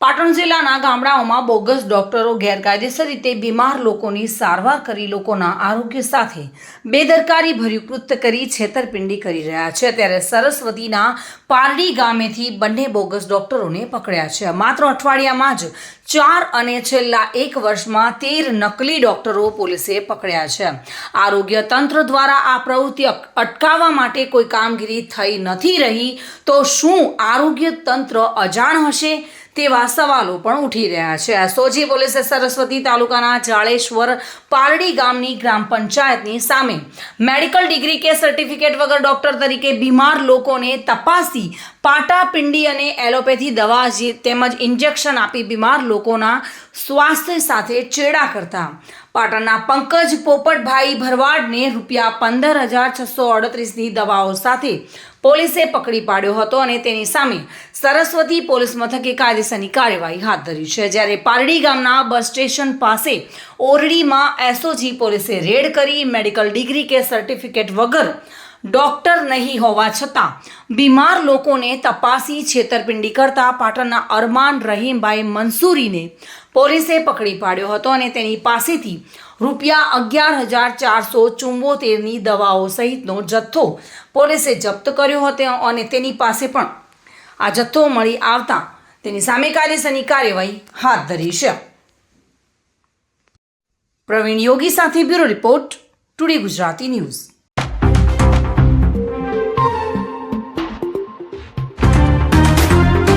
પાટણ જિલ્લાના ગામડાઓમાં બોગસ ડોક્ટરો ગેરકાયદેસર રીતે બીમાર લોકોની સારવાર કરી લોકોના આરોગ્ય સાથે બેદરકારી ભર્યું કૃત્ય કરી છેતરપિંડી કરી રહ્યા છે. ત્યારે સરસ્વતીના પારડી ગામેથી બંને બોગસ ડોક્ટરોને પકડ્યા છે. માત્ર અઠવાડિયામાં જ ચાર અને છેલ્લા એક વર્ષમાં તેર નકલી ડોક્ટરો પોલીસે પકડ્યા છે. આરોગ્ય તંત્ર દ્વારા આ પ્રવૃત્તિ અટકાવવા માટે કોઈ કામગીરી થઈ નથી રહી તો શું આરોગ્ય તંત્ર અજાણ હશે? તેવા સવાલો પણ ઉઠી રહ્યા છે. સોજી પોલીસે સરસ્વતી તાલુકાના જાળેશ્વર પારડી ગામની ગ્રામ પંચાયતની સામે મેડિકલ ડિગ્રી કે સર્ટિફિકેટ વગર ડોક્ટર તરીકે બીમાર લોકોને તપાસી પાટાપિંડી અને એલોપેથી દવા તેમજ ઇન્જેક્શન આપી બીમાર લોકોના સ્વાસ્થ્ય સાથે ચેડા કરતા પાટણના પંકજ પોપટભાઈ ભરવાડને રૂપિયા પંદર હજાર છસો અડત્રીસની દવાઓ સાથે પોલીસે પકડી પાડ્યો હતો અને તેની સામે સરસ્વતી પોલીસ મથકે કાયદેસરની કાર્યવાહી હાથ ધરી છે. જ્યારે પારડી ગામના બસ સ્ટેશન પાસે ઓરડીમાં એસઓજી પોલીસે રેડ કરી મેડિકલ ડિગ્રી કે સર્ટિફિકેટ વગર ડોક્ટર નહીં હોવા છતાં બીમાર લોકોને તપાસી છેતરપિંડી કરતા પાટણના અરમાન રહીમભાઈ મંસૂરીને પોલીસે પકડી પાડ્યો હતો અને તેની પાસેથી રૂપિયા અગિયાર હજાર ચારસો ચુંબોતેરની દવાઓ સહિતનો જથ્થો પોલીસે જપ્ત કર્યો હતો અને તેની પાસે પણ આ જથ્થો મળી આવતા તેની સામે કાયદેસરની કાર્યવાહી હાથ ધરી છે. પ્રવીણ યોગી સાથે bureau report today Gujarati news.